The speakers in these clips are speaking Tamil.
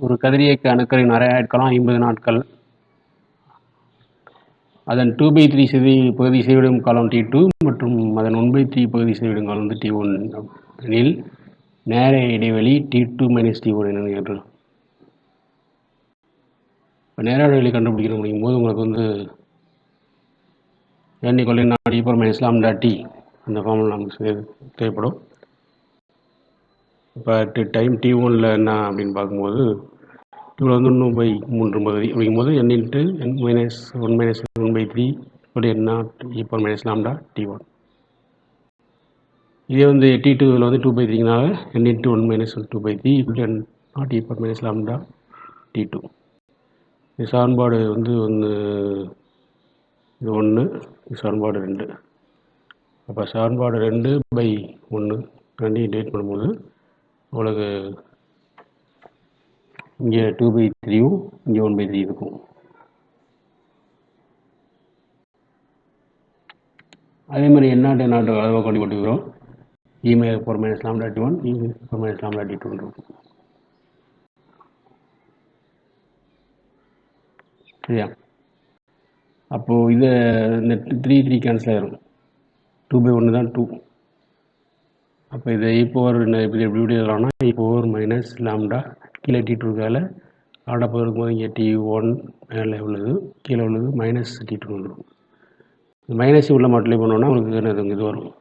ஒரு கதிரியக்க அணுக்களின் அரை ஆட்காலம் ஐம்பது நாட்கள். அதன் டூ பை த்ரீ சதவி பகுதி செய்விடும் காலம் டி டூ மற்றும் அதன் ஒன் பை த்ரீ பகுதி செய்விடும் காலம் வந்து டி ஒன் எனில் நேர இடைவெளி T two minus T one என்னன்னு கேட்டுருக்கோம் இப்போ நேர இடைவெளி கண்டுபிடிக்கணும் முடியும் போது உங்களுக்கு வந்து n கொள்ளை to not e power minus அந்த ஃபார்முலா நமக்கு தேவைப்படும். இப்போ டைம் டி ஒனில் என்ன அப்படின்னு பார்க்கும்போது இவ்வளோ வந்து இன்னும் பை மூன்று பகுதி அப்படிங்கும்போது N into N minus one minus one by three இப்படி என்ன இப்போ e minus lambda T one இதே வந்து டி டூவில் வந்து two by த்ரீனால N into one minus two by three இப்படி என் நாட் இப்போ மைனஸ் லாம்டா டி டூ இந்த சமன்பாடு வந்து ஒன்று இது ஒன்று சான்பாடு ரெண்டு. அப்போ சமன்பாடு ரெண்டு பை ஒன்று ரெண்டையும் டேட் பண்ணும்போது உங்களுக்கு இங்கே டூ பை த்ரீயும் இங்கே ஒன் பை த்ரீ இருக்கும். அதே மாதிரி என்னாட்டு நாட்டு அளவாக கொண்டு கொண்டுக்கிறோம் email four minus lambda T one email four minus lambda T two இருக்கும். சரியா? அப்போது இதை இந்த த்ரீ த்ரீ கேன்சல் ஆயிரும். டூ பை ஒன்று தான் டூ அப்போ இதை இப்போ ஒரு இப்படி எப்படி எப்படி எழுதலாம்னா இப்போ ஒரு மைனஸ் லாம்டா கீழே டி டூ இருக்கால லாம்டா போய் இருக்கும்போது இங்கே டி ஒன் மேலே உள்ளது கீழே உள்ளது மைனஸ் டி டூ வந்துடும் மைனஸ் உள்ள மல்டிப்ளை பண்ணோன்னா உங்களுக்கு என்னது இது வரும்.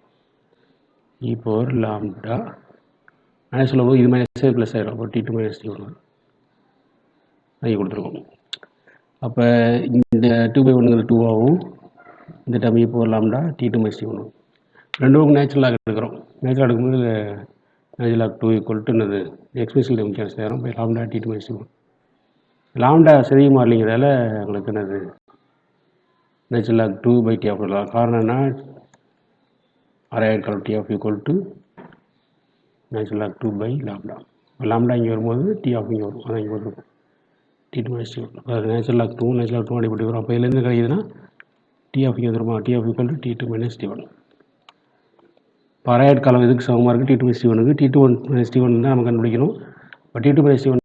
இ பவர் லாம்டா மைனஸ் உள்ள போது இது மைனஸ் ப்ளஸ் ஆகிடும் அப்போ டி டூ மைனஸ் டி ஒன்று வாங்கி கொடுத்துருக்கோம். அப்போ இந்த டூ பை ஒன்றுங்கிற ஆகும். இந்த term e power lambda T two minus T ரெண்டு ரெண்டும் நேச்சுரலாக எடுக்கிறோம். நேச்சுரலாக எடுக்கும்போது நேச்சுரலாக டூ ஈக்குவல் டு என்னது? எக்ஸ்பிரஷன் முக்கியம் சேரும் by lambda T two minus lambda சிறிய மாறலிங்கிறதால உங்களுக்கு என்னது? நேச்சுரலாக டூ பை டி ஆஃப் எழுதலாம் காரணம் என்ன? அரை கால் T half equal to natural log two by lambda lambda இங்கே வரும்போது டி ஆஃப் இங்கே வரும். அதான் இங்கே வரும் T two natural log two natural log two அடிப்பட்டு வரும். அப்போ இதுலேருந்து கிடைக்குதுன்னா டி ஆஃப் இங்கே வந்துருமா? T half equal to T two minus T one இப்போ காலம் எதுக்கு சமமாக இருக்குது டி டூ பை டி ஒனுக்கு T two one minus T one தான் நம்ம கண்டுபிடிக்கணும். இப்போ T two by T one